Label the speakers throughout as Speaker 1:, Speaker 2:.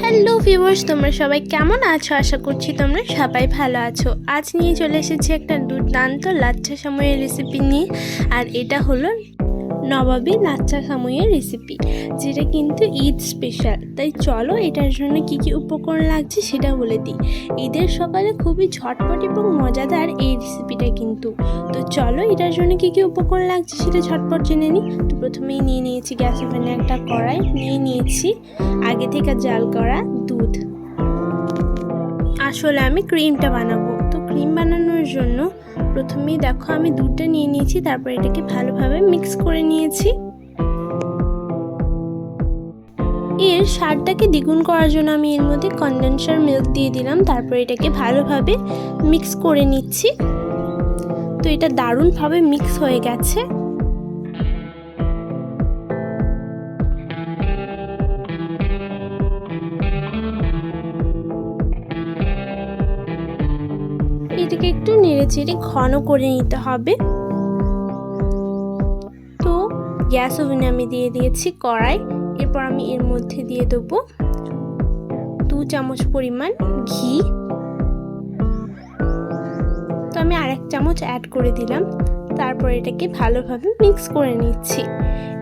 Speaker 1: Hello viewers, তোমরা সবাই কেমন আছো? আশা করছি তোমরা সবাই ভালো আছো। আজ নিয়ে চলে এসেছি একটা দুর্দান্ত লাচ্ছা সময়ের রেসিপি নিয়ে, আর এটা হলো নবাবী লাচ্চা সাময়ের রেসিপি যেটা কিন্তু ঈদ স্পেশাল তাই চলো এটার জন্য কি কি উপকরণ লাগছে সেটা বলে দিই। ঈদের সকালে খুবই ঝটপট এবং মজাদার এই রেসিপিটা কিন্তু। তো চলো এটার জন্য কি কি উপকরণ লাগছে সেটা ঝটপট জেনে নিই। তো প্রথমেই নিয়ে নিয়েছি গ্যাস ওভেনে একটা কড়াই, নিয়ে নিয়েছি আগে থেকে জাল করা দুধ। আসলে আমি ক্রিমটা বানাবো। তো ক্রিম বানানোর জন্য প্রথমেই দেখো আমি দুধটা নিয়ে নিয়েছি, তারপর এটাকে ভালোভাবে মিক্স করে নিয়েছি। এর স্বাদটাকে দ্বিগুণ করার জন্য আমি এর মধ্যে কন্ডেন্সার মিল্ক দিয়ে দিলাম, তারপর এটাকে ভালোভাবে মিক্স করে নিচ্ছি। তো এটা দারুণভাবে মিক্স হয়ে গেছে। এটাকে একটু নেড়ে চেড়ে ঘন করে নিতে হবে। তো গ্যাস ওভেনে আমি দিয়ে দিয়েছি কড়াই। এরপর আমি এর মধ্যে দিয়ে দেবো দু চামচ পরিমাণ ঘি। তো আমি আরেক চামচ অ্যাড করে দিলাম। তারপর এটাকে ভালোভাবে মিক্স করে নিচ্ছি।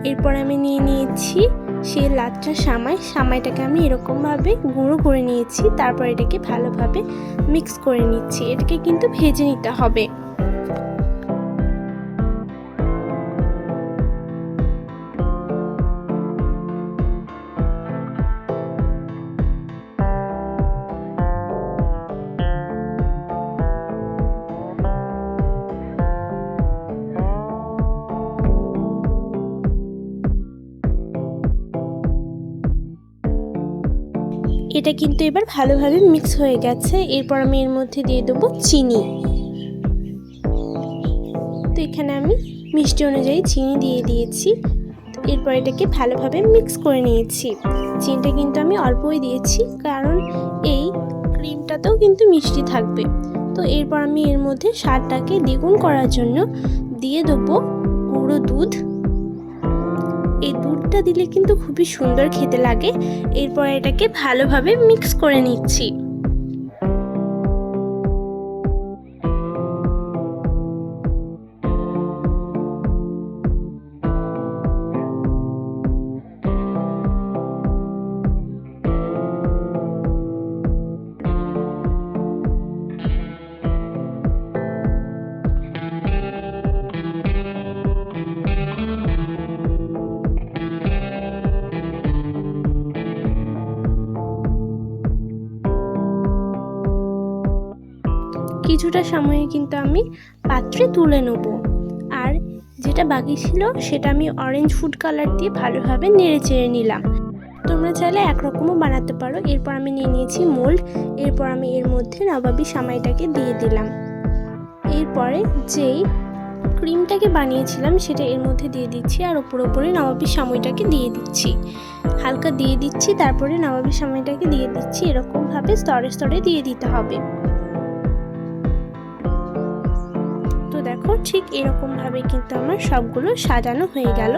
Speaker 1: এরপর আমি নিয়ে নিয়েছি সেই লাচ্চা সামাই। সামাইটাকে আমি এরকমভাবে গুঁড়ো করে নিয়েছি। তারপর এটাকে ভালোভাবে মিক্স করে নিচ্ছি। এটাকে কিন্তু ভেজে নিতে হবে। এটা কিন্তু এবার ভালোভাবে মিক্স হয়ে গেছে। এরপর আমি এর মধ্যে দিয়ে দেবো চিনি। তো এখানে আমি মিষ্টি অনুযায়ী চিনি দিয়ে দিয়েছি। এরপর এটাকে ভালোভাবে মিক্স করে নিয়েছি। চিনিটা কিন্তু আমি অল্পই দিয়েছি, কারণ এই ক্রিমটাতেও কিন্তু মিষ্টি থাকবে। তো এরপর আমি এর মধ্যে স্বাদটাকে দ্বিগুণ করার জন্য দিয়ে দেবো গুঁড়ো দুধ। এই দুধটা দিলে কিন্তু খুবই সুন্দর খেতে লাগে। এরপর এটাকে ভালোভাবে মিক্স করে নিচ্ছি। কিছুটা সময়ে কিন্তু আমি পাত্রে তুলে নেব। আর যেটা বাকি ছিল, সেটা আমি অরেঞ্জ ফুড কালার দিয়ে ভালোভাবে নেড়ে চেড়ে নিলাম। তোমরা চাইলে একরকমও বানাতে পারো। এরপর আমি নিয়ে নিয়েছি মোল্ড এরপর আমি এর মধ্যে নবাবি সামাইটাকে দিয়ে দিলাম। এরপরে যেই ক্রিমটাকে বানিয়েছিলাম, সেটা এর মধ্যে দিয়ে দিচ্ছি আর ওপর ওপরে নবাবি সাময়টাকে দিয়ে দিচ্ছি। হালকা দিয়ে দিচ্ছি, তারপরে নবাবি সাময়টাকে দিয়ে দিচ্ছি। এরকমভাবে স্তরে স্তরে দিয়ে দিতে হবে। দেখো, ঠিক এরকমভাবে কিন্তু আমার সবগুলো সাজানো হয়ে গেল।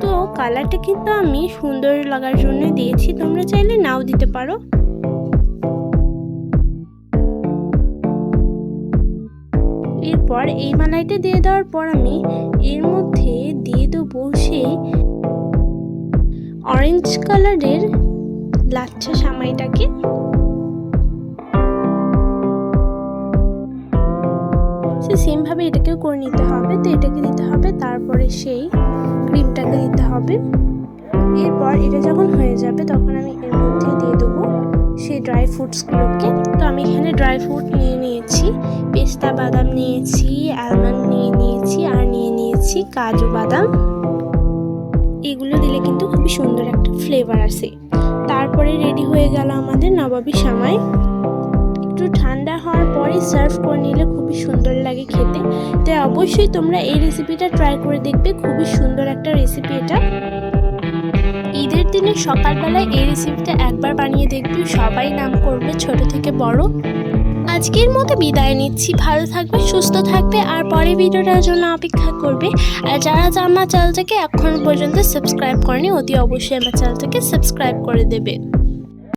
Speaker 1: তো কালারটা কিন্তু আমি সুন্দর লাগার জন্য দিয়েছি, তোমরা চাইলে নাও দিতে পারো। এরপর এই মালাইটা দিয়ে দেওয়ার পর আমি এর মধ্যে দিয়ে দেবো সেই অরেঞ্জ কালারের লাচ্ছা সামাইটাকে। সে সেমভাবে এটাকেও করে নিতে হবে। তো এটাকে দিতে হবে, তারপরে সেই ক্রিমটাকে দিতে হবে। এরপর এটা যখন হয়ে যাবে, তখন আমি এর মধ্যে দিয়ে দেবো সেই ড্রাই ফ্রুটসগুলোকে। তো আমি এখানে ড্রাই ফ্রুট নিয়ে নিয়েছি, পেস্তা বাদাম নিয়েছি আলমন্ড নিয়ে নিয়েছি, আর নিয়ে নিয়েছি কাজু বাদাম। এগুলো দিলে কিন্তু খুবই সুন্দর একটা ফ্লেভার আসে। তারপরে রেডি হয়ে গেল আমাদের নবাবী সামাই। একটু ঠান্ডা হওয়ার পরে সার্ভ করে নিলে খুবই সুন্দর লাগে খেতে। তাই অবশ্যই তোমরা এই রেসিপিটা ট্রাই করে দেখবে, খুবই সুন্দর একটা রেসিপি এটা। ঈদের দিনে সকালবেলায় এই রেসিপিটা একবার বানিয়ে দেখবে, সবাই নাম করবে ছোট থেকে বড়। আজকের মতো বিদায় নিচ্ছি। ভালো থাকবে, সুস্থ থাকবে, আর পরে ভিডিওটার জন্য অপেক্ষা করবে। আর যারা আমার চ্যানেলটাকে এখন পর্যন্ত সাবস্ক্রাইব করেনি, অতি অবশ্যই আমার চ্যানেলটাকে সাবস্ক্রাইব করে দেবে।